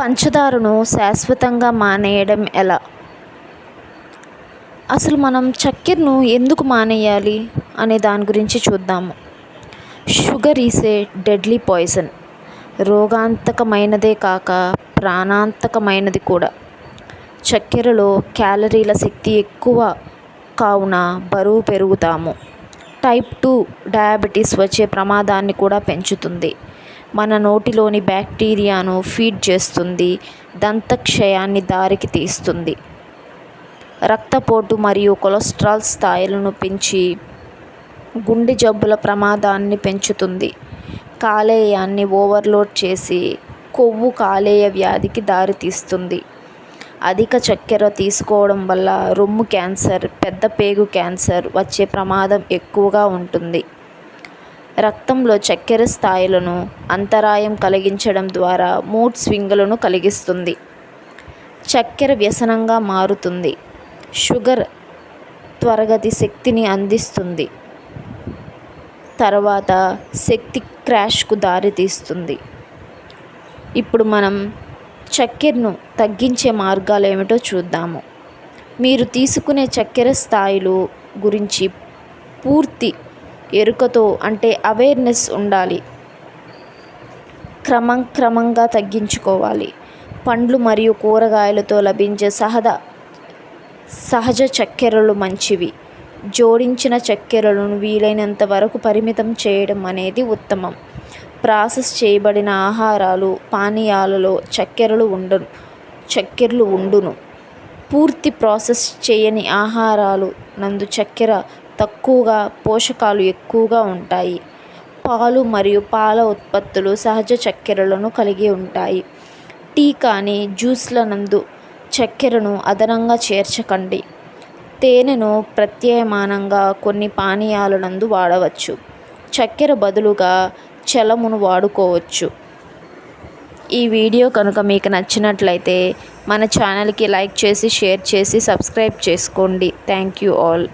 పంచదారను శాశ్వతంగా మానేయడం ఎలా? అసలు మనం చక్కెరను ఎందుకు మానేయాలి అనే దాని గురించి చూద్దాము. Sugar is a deadly poison. రోగాంతకమైనదే కాక ప్రాణాంతకమైనది కూడా. చక్కెరలో క్యాలరీల శక్తి ఎక్కువ కావున బరువు పెరుగుతాము. టైప్ టూ డయాబెటీస్ వచ్చే ప్రమాదాన్ని కూడా పెంచుతుంది. మన నోటిలోని బ్యాక్టీరియాను ఫీడ్ చేస్తుంది దంతక్షయాన్ని దారికి తీస్తుంది. రక్తపోటు మరియు కొలెస్ట్రాల్ స్థాయిలను పెంచి గుండె జబ్బుల ప్రమాదాన్ని పెంచుతుంది. కాలేయాన్ని ఓవర్లోడ్ చేసి కొవ్వు కాలేయ వ్యాధికి దారితీస్తుంది అధిక చక్కెర తీసుకోవడం వల్ల రొమ్ము క్యాన్సర్ పెద్ద పేగు క్యాన్సర్ వచ్చే ప్రమాదం ఎక్కువగా ఉంటుంది. రక్తంలో చక్కెర స్థాయిలను అంతరాయం కలిగించడం ద్వారా మూడ్ స్వింగులను కలిగిస్తుంది. చక్కెర వ్యసనంగా మారుతుంది. షుగర్ త్వరగతి శక్తిని అందిస్తుంది. తర్వాత శక్తి క్రాష్కు దారితీస్తుంది. ఇప్పుడు మనం చక్కెరను తగ్గించే మార్గాలు ఏమిటో చూద్దాము. మీరు తీసుకునే చక్కెర స్థాయిలు గురించి పూర్తి ఎరుకతో అంటే అవేర్నెస్ ఉండాలి. క్రమం క్రమంగా తగ్గించుకోవాలి. పండ్లు మరియు కూరగాయలతో లభించే సహజ సహజ చక్కెరలు మంచివి. జోడించిన చక్కెరలను వీలైనంత వరకు పరిమితం చేయడం అనేది ఉత్తమం. ప్రాసెస్ చేయబడిన ఆహారాలు పానీయాలలో చక్కెరలు ఉండను చక్కెరలు ఉండును. పూర్తి ప్రాసెస్ చేయని ఆహారాలు నందు చక్కెర తక్కువగా పోషకాలు ఎక్కువగా ఉంటాయి. పాలు మరియు పాల ఉత్పత్తులు సహజ చక్కెరలను కలిగి ఉంటాయి. టీ కానీ జ్యూస్ల నందు చక్కెరను అదనంగా చేర్చకండి. తేనెను ప్రత్యామ్నాయంగా కొన్ని పానీయాల నందు వాడవచ్చు. చక్కెర బదులుగా చలమును వాడుకోవచ్చు. ఈ వీడియో కనుక మీకు నచ్చినట్లయితే మన ఛానల్కి లైక్ చేసి షేర్ చేసి సబ్స్క్రైబ్ చేసుకోండి. Thank you all.